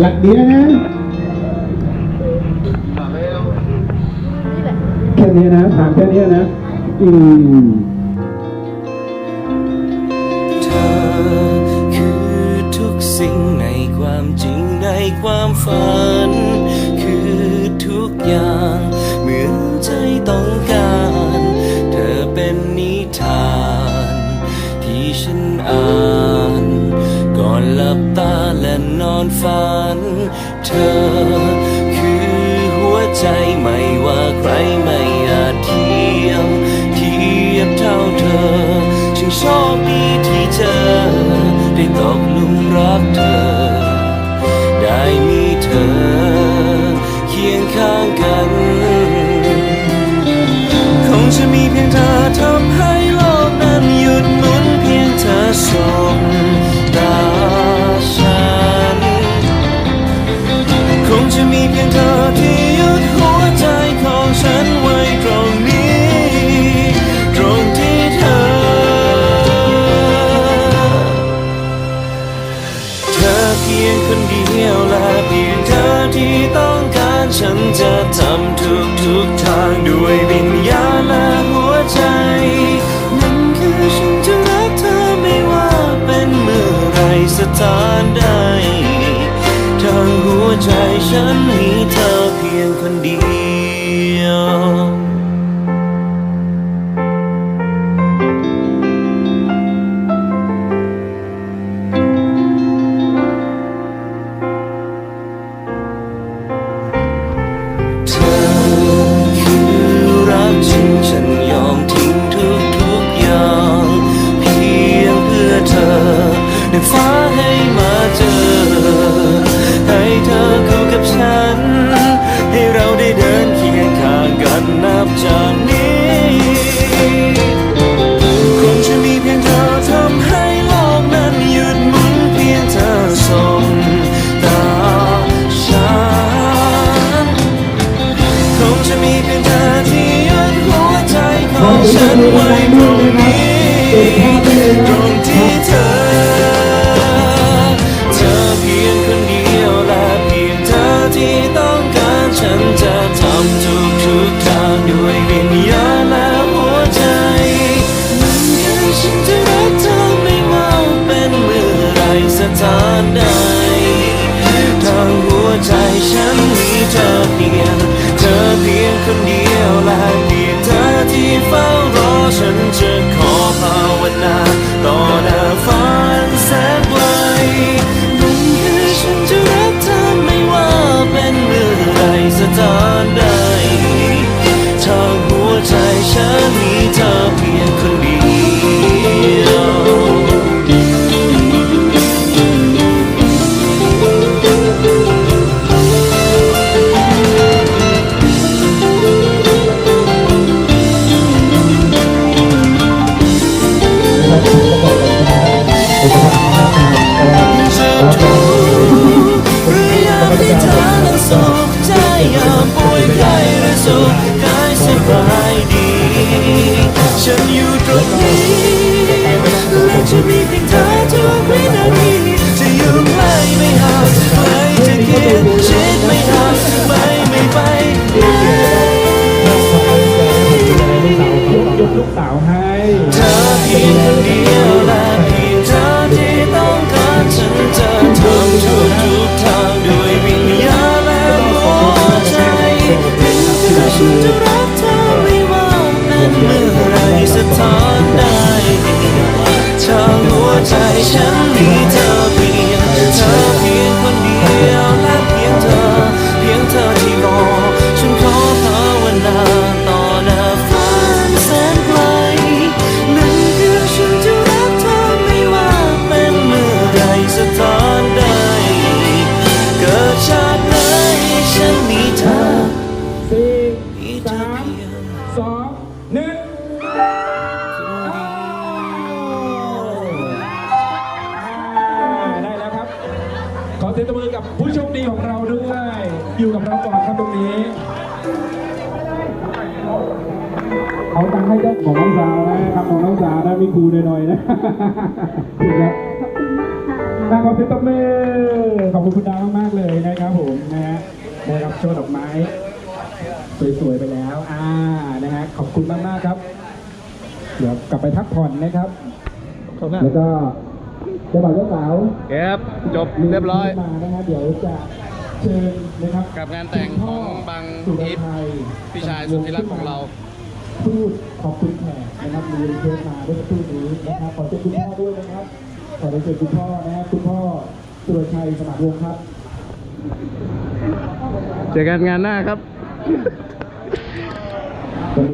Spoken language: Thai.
หลักเดียวนะแค่นี้นะถามแค่นี้นะ อืมสิ่งในความจริงในความฝัน คือทุกอย่างเหมือนใจต้องการ เธอเป็นนิทาน ที่ฉันอ่าน อนฝัน เธอ คือหัวใจไม่ว่าใครไม่อาจเทียมเทียบเท่าเธอ ฉันชอบดีที่เจอ ได้ตกลุมรักเธอ งจะมีเพียงเธอที่ยึดหัวใจของฉันไว้ตรงนี้ ตรงที่เธอ เธอเพียงคนเดียวและเพียงเธอที่ต้องการฉันจะทำทุกทุกทางด้วยวิญญาณ 生命。one way. เธอเพียงคนเดียวและเพียงเธอที่ต้องการฉันจะทำทุกทุกทางด้วยวิญญาณและหัวใจถึงเธอฉันจะรักเธอไม่ว่างนั้นเมื่อไรสถานใดเธอหัวใจฉันมีับผู้ชมดีของเราด้วย อยู่กับเราก่อนครับตรงนี้ เอาตังให้เจ้าของน้องสาวนะครับของน้องสาวนะมีครูหน่อยๆนะถึงแล้วนางขอเป็นตบมือขอบคุณคุณดาวมากๆเลยนะครับผมนะฮะได้รับโช่อดอกไม้สวยๆไปแล้วอ่านะฮะขอบคุณมากๆครับ เดี๋ยวกลับไปพักผ่อนนะครับแล้วก็ เจ้าบ่าวเจ้าสาวครับจบเรียบร้อยมานะฮะเดี๋ยวจะเชิญนะครับกับงานแต่งของบังสุรอีฟชัยพี่ชายสุดที่รักของเราพูดขอบคุณแขกนะครับมีเชิญมาเมื่อสักครู่นี้นะครับขอเชิญคุณพ่อด้วยนะครับขอเชิญคุณพ่อนะครับคุณพ่อสุรชัยสมัครวงศ์ครับ เจอกันงานหน้าครับ